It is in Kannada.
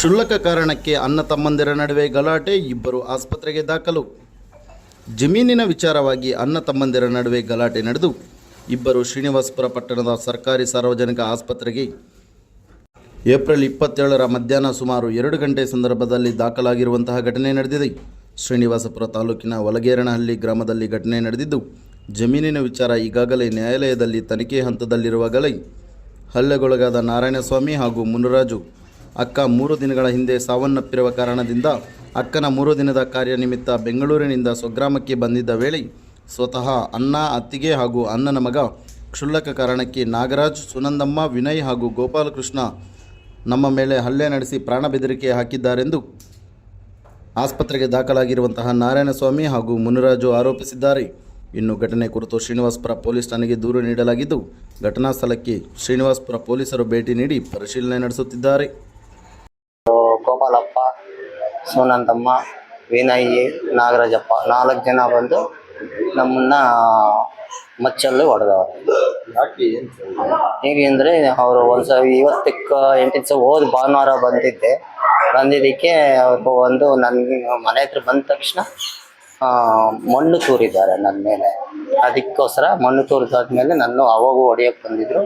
ಕ್ಷುಲ್ಲಕ ಕಾರಣಕ್ಕೆ ಅನ್ನ ತಮ್ಮಂದಿರ ನಡುವೆ ಗಲಾಟೆ, ಇಬ್ಬರು ಆಸ್ಪತ್ರೆಗೆ ದಾಖಲು. ಜಮೀನಿನ ವಿಚಾರವಾಗಿ ಅನ್ನ ತಮ್ಮಂದಿರ ನಡುವೆ ಗಲಾಟೆ ನಡೆದು, ಇಬ್ಬರು ಶ್ರೀನಿವಾಸಪುರ ಪಟ್ಟಣದ ಸರ್ಕಾರಿ ಸಾರ್ವಜನಿಕ ಆಸ್ಪತ್ರೆಗೆ. ಏಪ್ರಿಲ್ ಇಪ್ಪತ್ತೇಳರ ಮಧ್ಯಾಹ್ನ ಸುಮಾರು ಎರಡು ಗಂಟೆ ಸಂದರ್ಭದಲ್ಲಿ ದಾಖಲಾಗಿರುವಂತಹ ಘಟನೆ ನಡೆದಿದೆ. ಶ್ರೀನಿವಾಸಪುರ ತಾಲೂಕಿನ ಒಲಗೇರನಹಳ್ಳಿ ಗ್ರಾಮದಲ್ಲಿ ಘಟನೆ ನಡೆದಿದ್ದು, ಜಮೀನಿನ ವಿಚಾರ ಈಗಾಗಲೇ ನ್ಯಾಯಾಲಯದಲ್ಲಿ ತನಿಖೆ ಹಂತದಲ್ಲಿರುವಾಗಲೇ ಹಲ್ಲೆಗೊಳಗಾದ ನಾರಾಯಣಸ್ವಾಮಿ ಹಾಗೂ ಮುನುರಾಜು ಅಕ್ಕ ಮೂರು ದಿನಗಳ ಹಿಂದೆ ಸಾವನ್ನಪ್ಪಿರುವ ಕಾರಣದಿಂದ ಅಕ್ಕನ ಮೂರು ದಿನದ ಕಾರ್ಯ ನಿಮಿತ್ತ ಬೆಂಗಳೂರಿನಿಂದ ಸ್ವಗ್ರಾಮಕ್ಕೆ ಬಂದಿದ್ದ ವೇಳೆ ಸ್ವತಃ ಅಣ್ಣ, ಅತ್ತಿಗೆ ಹಾಗೂ ಅಣ್ಣನ ಮಗ ಕ್ಷುಲ್ಲಕ ಕಾರಣಕ್ಕೆ ನಾಗರಾಜ್, ಸುನಂದಮ್ಮ, ವಿನಯ್ ಹಾಗೂ ಗೋಪಾಲಕೃಷ್ಣ ನಮ್ಮ ಮೇಲೆ ಹಲ್ಲೆ ನಡೆಸಿ ಪ್ರಾಣ ಬೆದರಿಕೆ ಹಾಕಿದ್ದಾರೆಂದು ಆಸ್ಪತ್ರೆಗೆ ದಾಖಲಾಗಿರುವಂತಹ ನಾರಾಯಣಸ್ವಾಮಿ ಹಾಗೂ ಮುನಿರಾಜು ಆರೋಪಿಸಿದ್ದಾರೆ. ಇನ್ನು ಘಟನೆ ಕುರಿತು ಶ್ರೀನಿವಾಸ್ಪುರ ಪೊಲೀಸ್ ಠಾಣೆಗೆ ದೂರು ನೀಡಲಾಗಿದ್ದು, ಘಟನಾ ಸ್ಥಳಕ್ಕೆ ಶ್ರೀನಿವಾಸ್ಪುರ ಪೊಲೀಸರು ಭೇಟಿ ನೀಡಿ ಪರಿಶೀಲನೆ ನಡೆಸುತ್ತಿದ್ದಾರೆ. ಗೋಪಾಲಪ್ಪ ಸುನಂದಮ್ಮ ವಿನಯ್ ನಾಗರಾಜಪ್ಪ ನಾಲ್ಕು ಜನ ಬಂದು ನಮ್ಮನ್ನ ಮಚ್ಚಲ್ಲಿ ಹೊಡೆದವರು. ಹೇಗೆ ಅಂದರೆ ಅವರು ಒಂದ್ಸ ಇವತ್ತಕ್ಕೆ ಎಂಟು ದಿವಸ ಹೋದ ಭಾನುವಾರ ಬಂದಿದ್ದೆ. ಬಂದಿದ್ದಕ್ಕೆ ಅವರು ಒಂದು ನನಗೆ ಮನೆ ಹತ್ರ ಬಂದ ತಕ್ಷಣ ಮಣ್ಣು ತೂರಿದ್ದಾರೆ ನನ್ನ ಮೇಲೆ. ಅದಕ್ಕೋಸ್ಕರ ಮಣ್ಣು ತೂರಿದಾದ್ಮೇಲೆ ನಾನು ಅವಾಗೂ ಹೊಡಿಯೋಕೆ ಬಂದಿದ್ರು.